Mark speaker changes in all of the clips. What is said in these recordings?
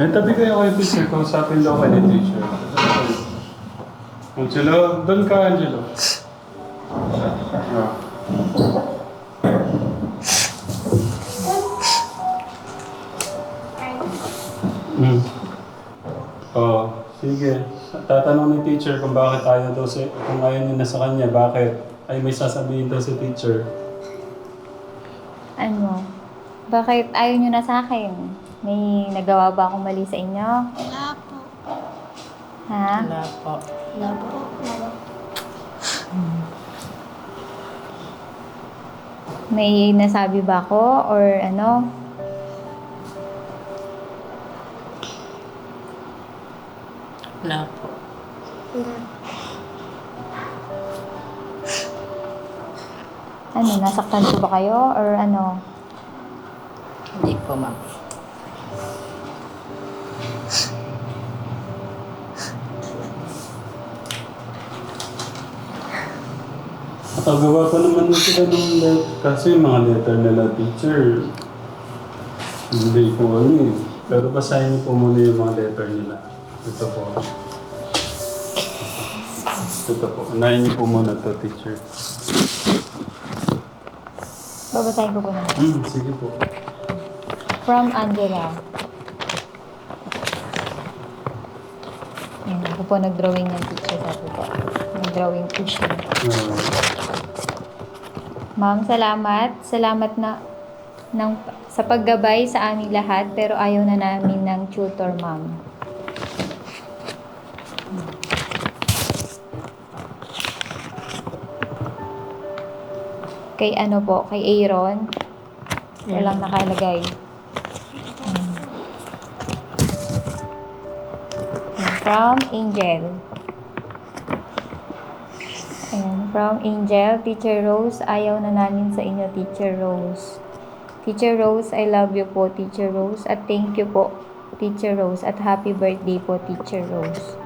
Speaker 1: Eh, tabi kayo kay teacher. Kausapin daw kayo ni teacher. Angelo, doon ka, Angelo. Ah. Hmm. Oh, sige. Tatanong ni teacher kung bakit ayaw daw si, kung ayaw niya na sa kanya, bakit? Ay may sasabihin daw si teacher.
Speaker 2: Ano? Bakit ayaw nyo na sa akin? May nagawa ba akong mali sa inyo?
Speaker 3: Wala po.
Speaker 2: Ha?
Speaker 4: Wala po.
Speaker 3: Wala po. Wala.
Speaker 2: May nasabi ba ako? Or ano?
Speaker 4: Wala po.
Speaker 3: Wala.
Speaker 2: Ano? Nasaktan ko ba kayo? Or ano?
Speaker 4: Hindi po, ma'am.
Speaker 1: Nakagawa pa naman na sila ng letter. Kasi yung mga letter nila, teacher, hindi ko ano eh. Pero basahin niyo po muna yung mga letter nila. Ito po. Ito po. Unahin niyo po muna to teacher.
Speaker 2: Babasahin ko po naman.
Speaker 1: Hmm, sige po.
Speaker 2: From Angela. Ayan, ako po nag-drawing ng picture sabi po. Nag-drawing po siya.
Speaker 1: Ah,
Speaker 2: Ma'am, salamat. Salamat na ng, sa paggabay sa aming lahat pero ayaw na namin ng tutor, ma'am. Kay ano po, kay Aaron. Walang nakalagay. From Angel. Ayan, from Angel, Teacher Rose, ayaw na namin sa inyo, Teacher Rose. Teacher Rose, I love you po, Teacher Rose. At thank you po, Teacher Rose. At happy birthday po, Teacher Rose.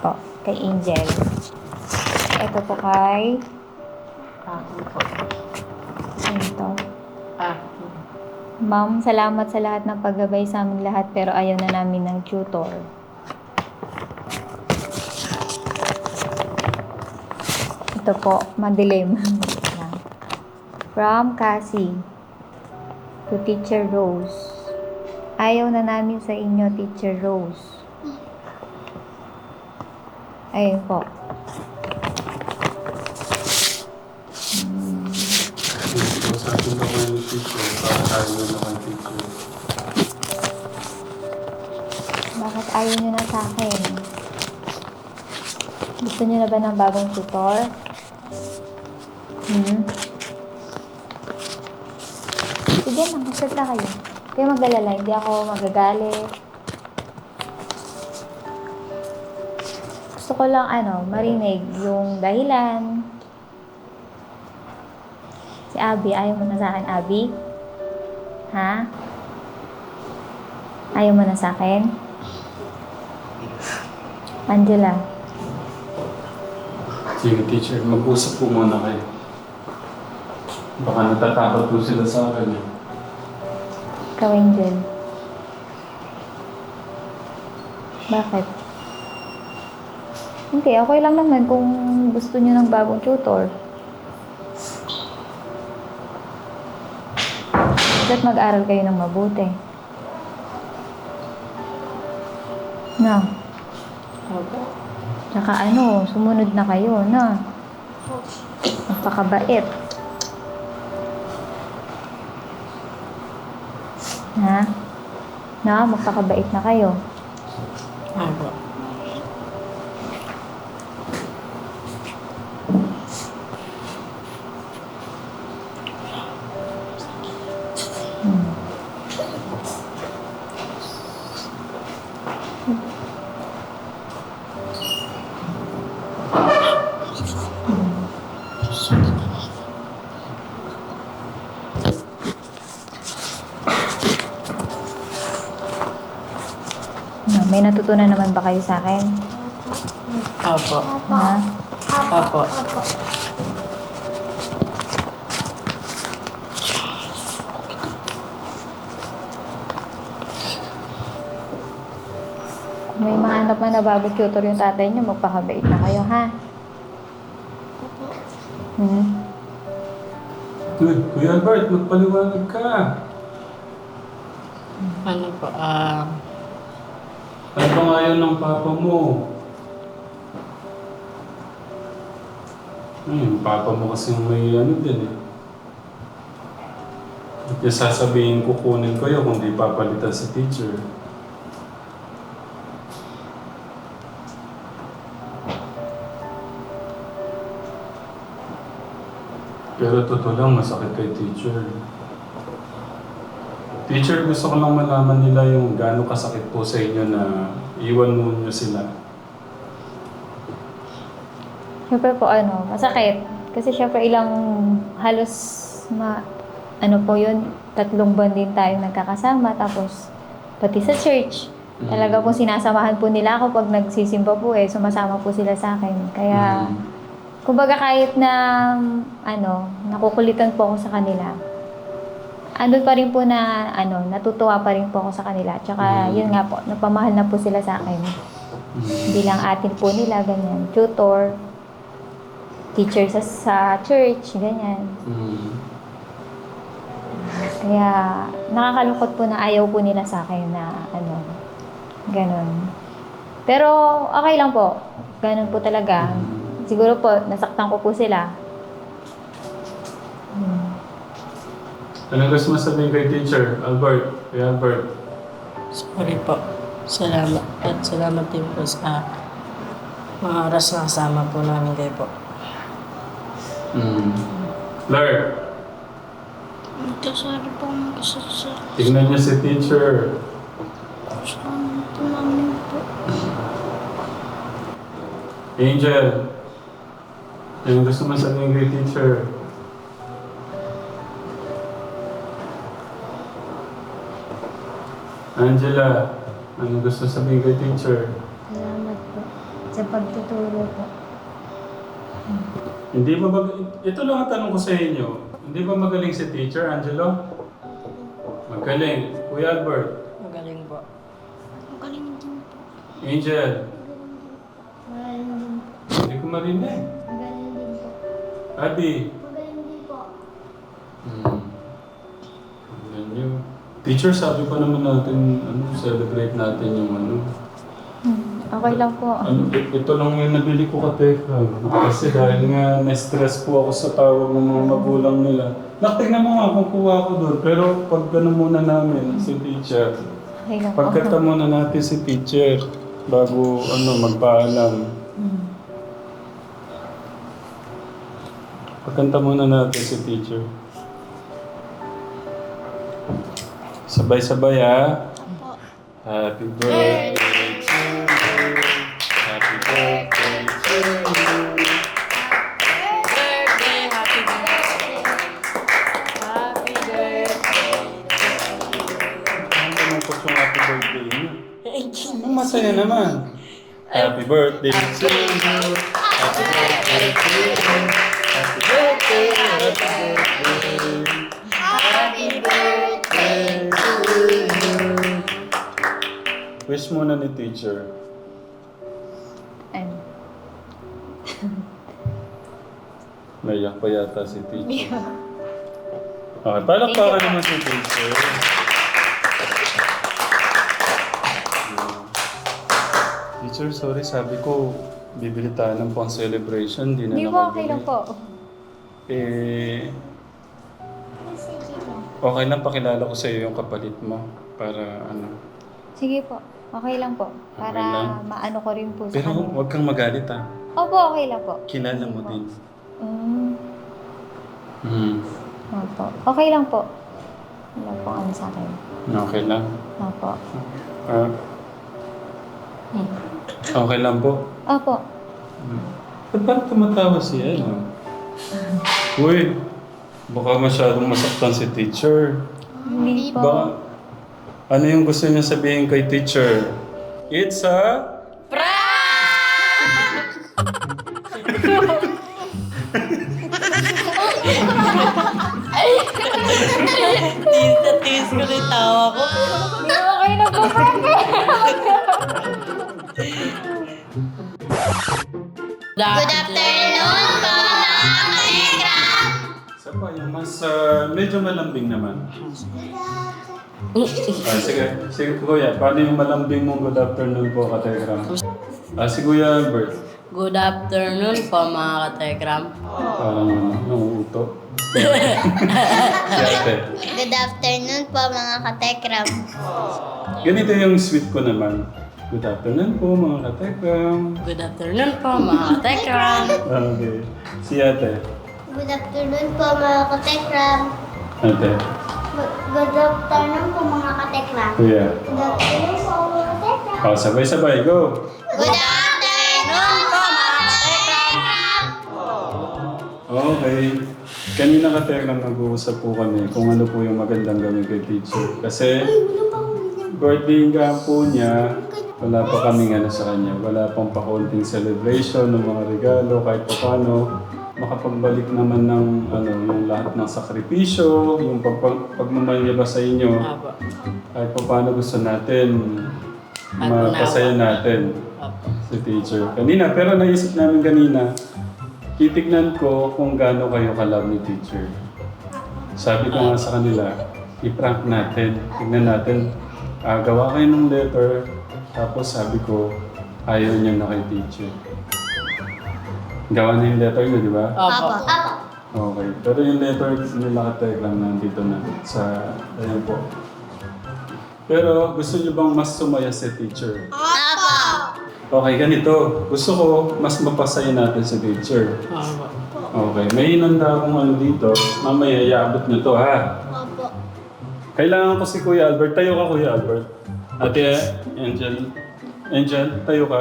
Speaker 2: Po, kay Angel. Ito po kay...
Speaker 4: Ako po.
Speaker 2: Ito. Ma'am, salamat sa lahat ng paggabay sa aming lahat pero ayaw na namin ng tutor. Ito po, madilim. From Cassie to Teacher Rose. Ayaw na namin sa inyo, Teacher Rose. Ayun po. Gusto nyo na ba ng bagong tutor? Hmm? Sige na, mag-start na kayo. Kaya mag-alala, hindi ako magagalit. Gusto ko lang, ano, marinig yung dahilan. Si Abby, ayaw mo na sa akin, Abby? Ha? Ayaw mo na sa akin? Angela,
Speaker 1: Sige, teacher. Mag-usap po muna kayo. Baka natatakot po sila sa akin. eh.
Speaker 2: ikaw Angel. Bakit? Hindi, okay lang naman kung gusto niyo ng bagong tutor. Dapat mag-aral kayo ng mabuti. No. Tsaka ano, sumunod na kayo, na. Magpakabait. Ha? Na, magpakabait na kayo.
Speaker 4: Opo.
Speaker 2: Na, ko na naman ba kayo sa akin?
Speaker 4: Opo.
Speaker 2: Ha?
Speaker 4: Opo.
Speaker 2: May mahanap man na bago tutor yung tatay niyo, magpakabait na kayo, ha? Hmm?
Speaker 1: Good. Kuya Albert, magpaliwanag ka.
Speaker 4: Ano po, ah...
Speaker 1: Ba nga yun ng papa mo? Ay, yung papa mo kasi may ano din eh. At yung sasabihin kukunin ko yun kung di papalitan si teacher. Pero totoo lang, masakit kay teacher. Teacher, gusto ko lang malaman nila yung gaano kasakit po sa inyo na iwan mo nyo sila.
Speaker 2: Siyempre po, ano, masakit. Kasi siyempre ilang halos ma, ano po yun, tatlong buwan din tayong nagkakasama. Tapos, pati sa church, talaga po sinasamahan po nila ako pag nagsisimba po eh. Sumasama po sila sa akin. Kaya,
Speaker 1: Mm.
Speaker 2: kumbaga kahit na, ano, nakukulitan po ako sa kanila, andun pa rin po na, ano, natutuwa pa rin po ako sa kanila. Tsaka,
Speaker 1: Mm.
Speaker 2: yun nga po, napamahal na po sila sa akin.
Speaker 1: Mm.
Speaker 2: bilang atin po nila, ganyan. Tutor, teacher sa, sa church, ganyan.
Speaker 1: Mm.
Speaker 2: Kaya nakakalungkot po na ayaw po nila sa akin na ano, ganun. Pero okay lang po. Ganun po talaga. Siguro po, nasaktan ko po sila.
Speaker 1: Anong gusto mo sabihin kay teacher? Albert, kay Albert.
Speaker 4: sorry po. Salamat. At salamat din po sa mga oras na kasama po namin kayo po.
Speaker 1: Mm.
Speaker 3: Ito, sorry po mag-isa sa
Speaker 1: tignan niyo si teacher.
Speaker 3: kasama po namin po.
Speaker 1: Angel, anong gusto mo sabihin kay teacher? Angela, anong gusto sabihin kay teacher?
Speaker 2: Salamat po sa pagtuturo po.
Speaker 1: Hindi ba mag- Ito lang ang tanong ko sa inyo. Hindi ba magaling si teacher, Angelo? Magaling. Kuya Albert,
Speaker 4: Magaling po.
Speaker 3: Magaling din po.
Speaker 1: Angel,
Speaker 3: Magaling din po.
Speaker 1: hindi ko marinig.
Speaker 3: Magaling din po.
Speaker 1: Abby.
Speaker 3: Magaling din po.
Speaker 1: Hmm. Teacher, sabi pa naman natin, ano, celebrate natin yung ano.
Speaker 2: Hmm. Okay lang po.
Speaker 1: ano ito lang yung nabili ko ka Teka. Kasi dahil nga na-stress po ako sa tawag ng mga magulang nila. Naktingnan mo nga kung kuha ko doon. Pero pag gano'n muna namin, si teacher.
Speaker 2: Okay lang po.
Speaker 1: Pagkata muna natin si teacher bago ano magpaalam.
Speaker 2: Hmm.
Speaker 1: Pagkanta muna natin si teacher. Sabay-sabay ha. Happy birthday to you. Happy birthday to you.
Speaker 4: birthday! Happy birthday! Happy birthday!
Speaker 1: Naman po yung happy birthday niyo? Ang masaya naman. Happy birthday to you. Muna ni teacher.
Speaker 2: Ano?
Speaker 1: Naiyak pa yata si teacher. Okay, palakpakan naman si teacher. Teacher, sorry, sabi ko, bibili tayo ng pang celebration, di na
Speaker 2: Hindi po, okay
Speaker 1: nakabili.
Speaker 2: lang po.
Speaker 1: Eh, okay lang pakilala ko sa iyo yung kapalit mo para ano.
Speaker 2: Sige po. Okay lang po. Para
Speaker 1: Okay lang.
Speaker 2: maano ko rin po sa
Speaker 1: Pero
Speaker 2: kanila.
Speaker 1: huwag kang magalit ha.
Speaker 2: Opo, okay lang po.
Speaker 1: Kilala mo
Speaker 2: po.
Speaker 1: din.
Speaker 2: Mm,
Speaker 1: Hmm.
Speaker 2: opo. Okay lang po. Wala po ano sa akin.
Speaker 1: Okay lang.
Speaker 2: Opo.
Speaker 1: Ah,
Speaker 2: Hmm.
Speaker 1: okay lang po.
Speaker 2: Opo.
Speaker 1: Ba't parang tumatawa siya, ano? Uy, baka masyadong masaktan si teacher.
Speaker 2: Hindi po.
Speaker 1: Baka, ano yung gusto niya sabihin kay teacher? It's a...
Speaker 4: Tiis na tiis ko na tawa ko.
Speaker 2: Hindi mo kayo
Speaker 3: Good afternoon, mga kaigrap!
Speaker 1: Isa pa yung mas ah, medyo malambing naman. Ah, sige, sige kuya, paano yung malambing mong good afternoon po, Kategram? Ah, si Kuya Albert.
Speaker 4: Good afternoon po mga katekram.
Speaker 1: Parang ano, nanguuto. si ate.
Speaker 3: Good afternoon po mga katekram.
Speaker 1: Ganito yung sweet ko naman. Good afternoon po mga Kategram.
Speaker 4: Good afternoon po mga katekram.
Speaker 1: Okay. Si ate.
Speaker 3: Good afternoon po mga katekram.
Speaker 1: Ate.
Speaker 3: Good afternoon po mga katekram.
Speaker 1: Kuya.
Speaker 3: Good afternoon po mga katekram.
Speaker 1: Oh, sabay-sabay. Go!
Speaker 3: Good afternoon po mga katekram.
Speaker 1: Okay. Kanina ka Tekram nag-uusap po kami kung ano po yung magandang gawin kay teacher. Kasi birthday nga po niya, wala pa kaming ano sa kanya. Wala pang pakunting celebration ng mga regalo kahit pa paano. Makapagbalik naman ng ano, yung lahat ng sakripisyo, yung pag pagmamahal ba sa inyo.
Speaker 4: Apo.
Speaker 1: Pa paano gusto natin,
Speaker 4: At
Speaker 1: mapasaya natin
Speaker 4: Apo.
Speaker 1: si teacher. Kanina, pero naisip namin kanina, titignan ko kung gaano kayo kalab ni teacher. Sabi ko nga sa kanila, i-prank natin. Tignan natin, ah, gawa kayo ng letter, tapos sabi ko, ayaw niya na kay teacher. Gawa na yung letter niyo, di ba?
Speaker 4: Apo.
Speaker 3: Apo.
Speaker 1: Okay. Pero yung letter nila ka lang nandito na sa, ayan po. Pero gusto niyo bang mas sumaya si teacher?
Speaker 3: Apo.
Speaker 1: Okay, ganito. Gusto ko mas mapasaya natin si teacher.
Speaker 4: Apo.
Speaker 1: Okay, may hinanda akong ano dito. Mamaya, iabot nyo to ha.
Speaker 3: Apo.
Speaker 1: Kailangan ko si Kuya Albert. Tayo ka, Kuya Albert. Ate Angel. Angel, tayo ka.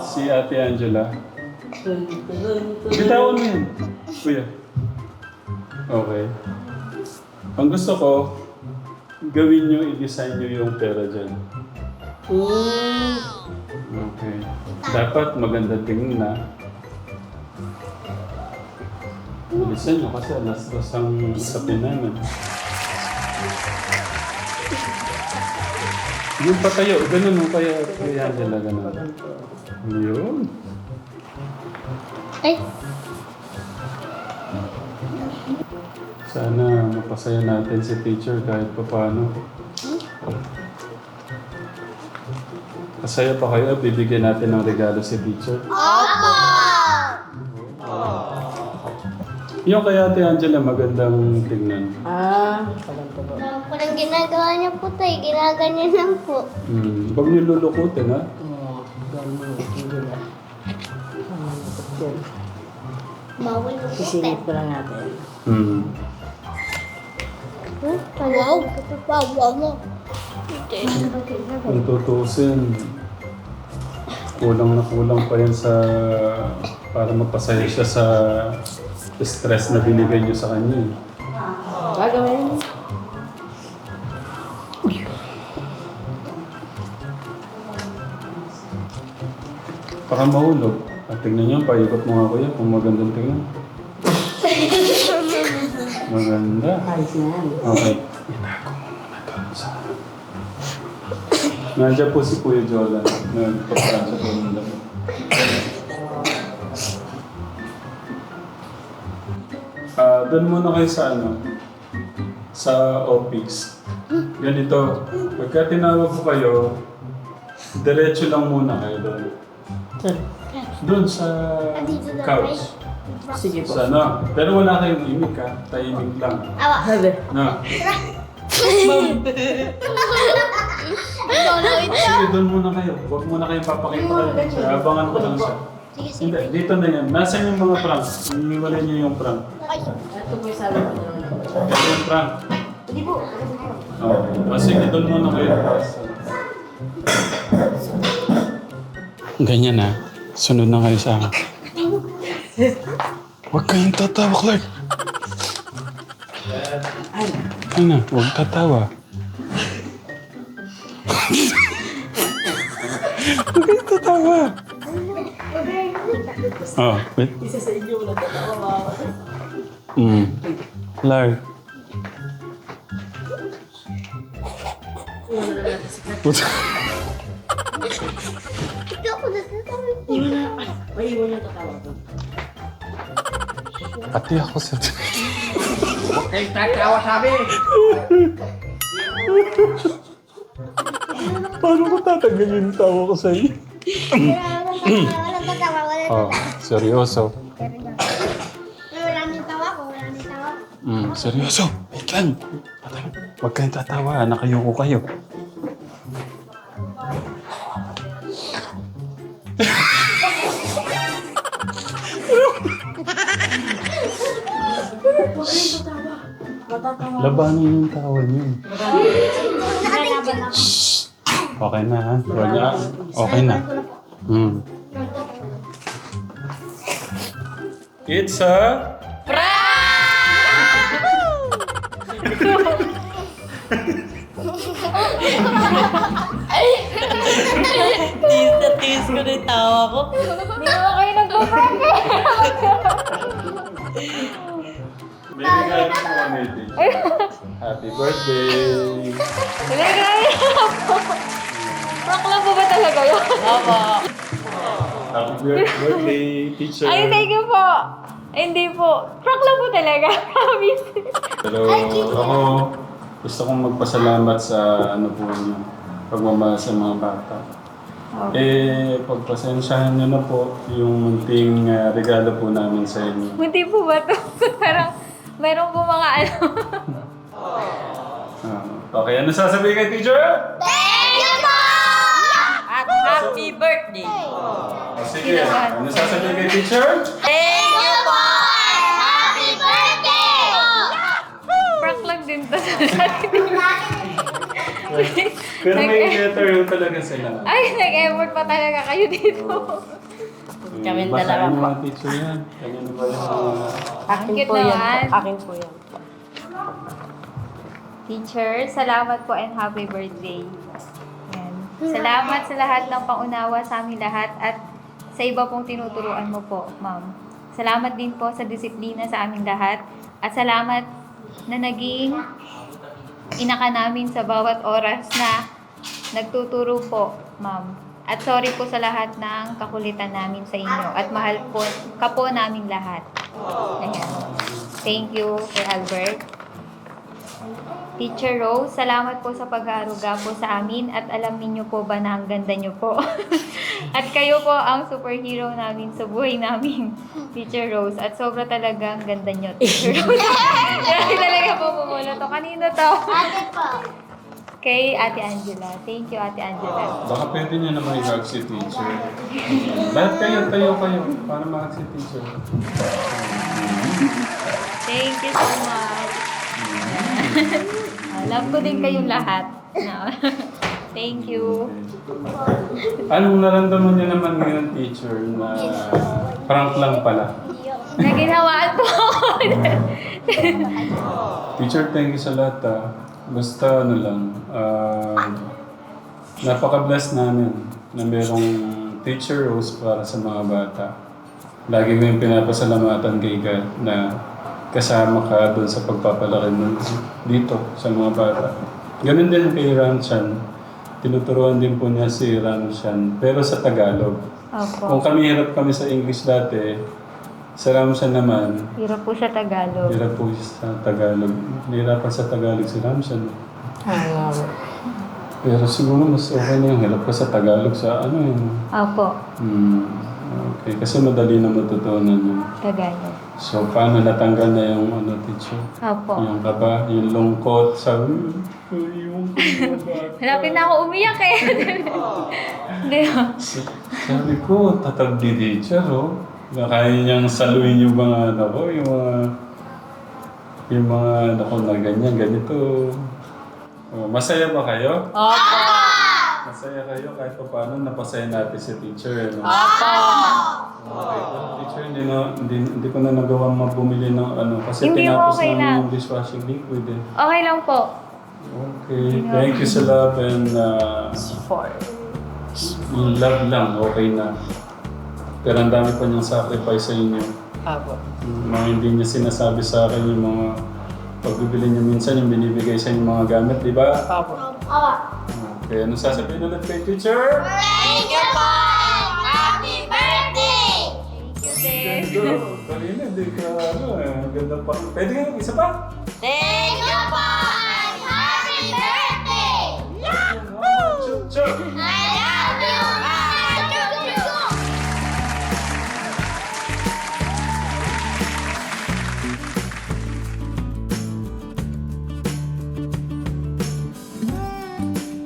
Speaker 1: Si Ate Angela. Bitawan mo yun. Kuya. Okay. Ang gusto ko, gawin nyo, i-design nyo yung pera dyan. Okay. Dapat maganda tingin na. Bilisan nyo kasi alas dos ang usapin namin. Yung patayo, ganun mo kaya kaya nila ganun. Yun.
Speaker 3: Ay.
Speaker 1: Sana mapasaya natin si teacher kahit pa paano. Masaya pa kayo, bibigyan natin ng regalo si teacher.
Speaker 3: Apo.
Speaker 1: Yung kay Ate Angela, magandang tignan.
Speaker 4: Ah, palang po.
Speaker 3: Walang ginagawa niya po tayo. Ginaganyan lang po.
Speaker 1: Hmm. Huwag niyo lulukutin, ha?
Speaker 4: Oo, mo yung yun.
Speaker 3: Bawal po
Speaker 4: Isilip ko lang natin.
Speaker 1: Hmm.
Speaker 3: Wow. Wow. Wow mo.
Speaker 1: Kung tutusin, kulang na kulang pa yan sa para mapasaya siya sa stress na binigay niyo sa kanya. eh.
Speaker 4: Gagawin.
Speaker 1: Baka mahulog. At tignan niyo, paikot mo nga kuya kung magandang tingnan. Maganda.
Speaker 4: Ayos na yan.
Speaker 1: Okay. Itago mo muna doon sa... Nandiyan po si Kuya Jolan. Nagpaparan sa doon lang. Ah, doon muna kayo sa ano? Sa office. Ganito. Pagka tinawag ko kayo, diretso lang muna kayo doon. Doon sa
Speaker 3: Dito na
Speaker 1: couch.
Speaker 4: Sige po.
Speaker 1: Sa ano. Pero wala kayong imik ha. Tahimik lang.
Speaker 3: Awa.
Speaker 4: Sabi.
Speaker 1: Na.
Speaker 3: Lolo
Speaker 1: Sige, doon muna kayo. Huwag muna kayong papakita kayo. Siya, abangan ko lang siya.
Speaker 3: Sige, sige.
Speaker 1: Hindi, dito na yan. Nasaan yung mga prank? Iniwalay niyo yung prank.
Speaker 3: Ay.
Speaker 4: Ito po yung sabi ko naman.
Speaker 1: Ito yung prank.
Speaker 4: Hindi po.
Speaker 1: Okay. O sige, doon muna kayo. Ganyan na. Sunod na kayo sa akin. Huwag kayong tatawa, Clark. Ano na, huwag tatawa. Huwag kayong tatawa. Oh, wait.
Speaker 4: Isa sa inyo, wala tatawa mga
Speaker 1: Mm. Clark.
Speaker 3: Ako na
Speaker 1: Pati ako sa...
Speaker 5: Huwag kayong tatawa sa amin.
Speaker 1: Paano ko tatanggalin yung tawa ko sa'yo?
Speaker 3: Walang pagtawa, walang
Speaker 1: Oh, seryoso.
Speaker 3: Maraming tawa ko, maraming tawa.
Speaker 1: Mm, seryoso. Wait lang. Huwag kayong tatawa. Nakayuko kayo. Labanin yung tawa niyo.
Speaker 3: Nakalaban ako.
Speaker 1: Okay na ha? Huwag na. Okay na. Mm. It's a...
Speaker 4: Tis na tis ko na yung tawa ko.
Speaker 2: Hindi naman kayo nagpa-prank
Speaker 1: Happy birthday!
Speaker 2: Talaga po. Lang po ba talaga yun?
Speaker 4: Opo.
Speaker 1: Happy bir- birthday, teacher!
Speaker 2: Ay, thank you po. Hindi po. Prank lang po talaga. Promise.
Speaker 1: Pero ako, gusto kong magpasalamat sa ano po niyo, pagmamahal sa mga bata. Eh, pagpasensyahan niyo na po yung munting ah, regalo po namin sa inyo.
Speaker 2: Hindi po ba to? Parang, meron po mga ano.
Speaker 1: Okay, ano sasabihin kay teacher?
Speaker 4: At happy birthday.
Speaker 1: Oh, sige, ano sasabihin kay teacher?
Speaker 4: Thank you po!
Speaker 3: Happy birthday!
Speaker 2: Prank lang din to.
Speaker 1: Pero may letter yung talaga sila.
Speaker 2: Ay, nag-effort pa talaga kayo dito.
Speaker 4: Kami
Speaker 1: Basahin
Speaker 4: dalawa
Speaker 1: mo
Speaker 4: po.
Speaker 1: mga teacher yan. Kanino ba yung.
Speaker 4: Akin
Speaker 2: Cute
Speaker 4: po yan
Speaker 2: naman.
Speaker 4: po. Akin po yan po.
Speaker 2: Teacher, salamat po and happy birthday. Yan. Salamat sa lahat ng pangunawa sa amin lahat at sa iba pong tinuturuan mo po, ma'am. Salamat din po sa disiplina sa aming lahat at salamat na naging inaka namin sa bawat oras na nagtuturo po, ma'am. At sorry po sa lahat ng kakulitan namin sa inyo at mahal po ka po namin lahat. Ayan. Thank you, Sir Albert. Teacher Rose, salamat po sa pag-aaruga po sa amin at alam niyo po ba na ang ganda niyo po. at kayo po ang superhero namin sa buhay namin, Teacher Rose. At sobra talaga ang ganda niyo, Teacher Rose. Grabe talaga po pumulo to. Kanino to?
Speaker 3: Ate po.
Speaker 2: Kay Ate Angela. Thank you, Ate Angela.
Speaker 1: Baka pwede niyo naman i-hug si teacher. Lahat kayo, tayo kayo. Para mahag si teacher.
Speaker 2: Thank you so much. Alam ko din kayong lahat. Thank you.
Speaker 1: Anong naramdaman niyo naman ngayon, teacher, na prank lang pala?
Speaker 2: Naginawaan po ako.
Speaker 1: Teacher, thank you sa lahat ah. Basta ano lang, ah, napaka-bless namin na merong teacher Rose para sa mga bata. Lagi ko yung pinapasalamatan kay God na kasama ka doon sa pagpapalaki nun dito sa mga bata. Ganun din kay Ramchan. Tinuturuan din po niya si Ramchan, pero sa Tagalog. Kung
Speaker 2: Opo.
Speaker 1: kami hirap kami sa English dati, sa Ramchan naman,
Speaker 2: Hirap po sa Tagalog.
Speaker 1: Hirap po sa Tagalog. Nahirapan sa Tagalog si Ramshan.
Speaker 4: Ah,
Speaker 1: Pero siguro mas okay na yung hirap ka sa Tagalog sa ano yun.
Speaker 2: Opo.
Speaker 1: Hmm. Okay, kasi madali na matutunan yun.
Speaker 2: Tagalog.
Speaker 1: So, paano natanggal na yung ano, teacher?
Speaker 2: Opo.
Speaker 1: Yung kaba, yung lungkot, sabi, "Ay, yung bata."
Speaker 2: Hanapin na ako umiyak eh. Hindi?
Speaker 1: Sa- Sabi ko, tatag di teacher, oh. Na kaya niyang saluin yung mga ano ko, yung mga yung mga ano ko na ganyan, ganito. Oh, masaya ba kayo?
Speaker 4: Opo.
Speaker 1: Masaya kayo kahit pa paano napasaya natin si teacher. No? Okay, teacher, hindi, na, hindi, hindi ko na nagawa mabumili ng ano kasi
Speaker 2: Hindi
Speaker 1: tinapos
Speaker 2: okay
Speaker 1: namin
Speaker 2: lang.
Speaker 1: yung dishwashing liquid eh.
Speaker 2: Okay lang po.
Speaker 1: Okay, thank you sa love and uh,
Speaker 4: Four.
Speaker 1: yung love lang, okay na. Pero ang dami pa niyang sacrifice sa inyo. Yung mga hindi niya sinasabi sa akin yung mga pagbibili niyo minsan yung binibigay sa inyo mga gamit, di ba?
Speaker 4: Opo.
Speaker 3: Opo.
Speaker 1: Okay, ano sasabihin ulit kay teacher?
Speaker 3: Thank you po! Happy birthday!
Speaker 2: Thank you, Dave.
Speaker 1: Kanina, hindi ka, ano, eh, ang ganda pa. Pwede ka isa pa?
Speaker 3: Thank you po! Happy birthday! Yahoo! Chuk, chuk!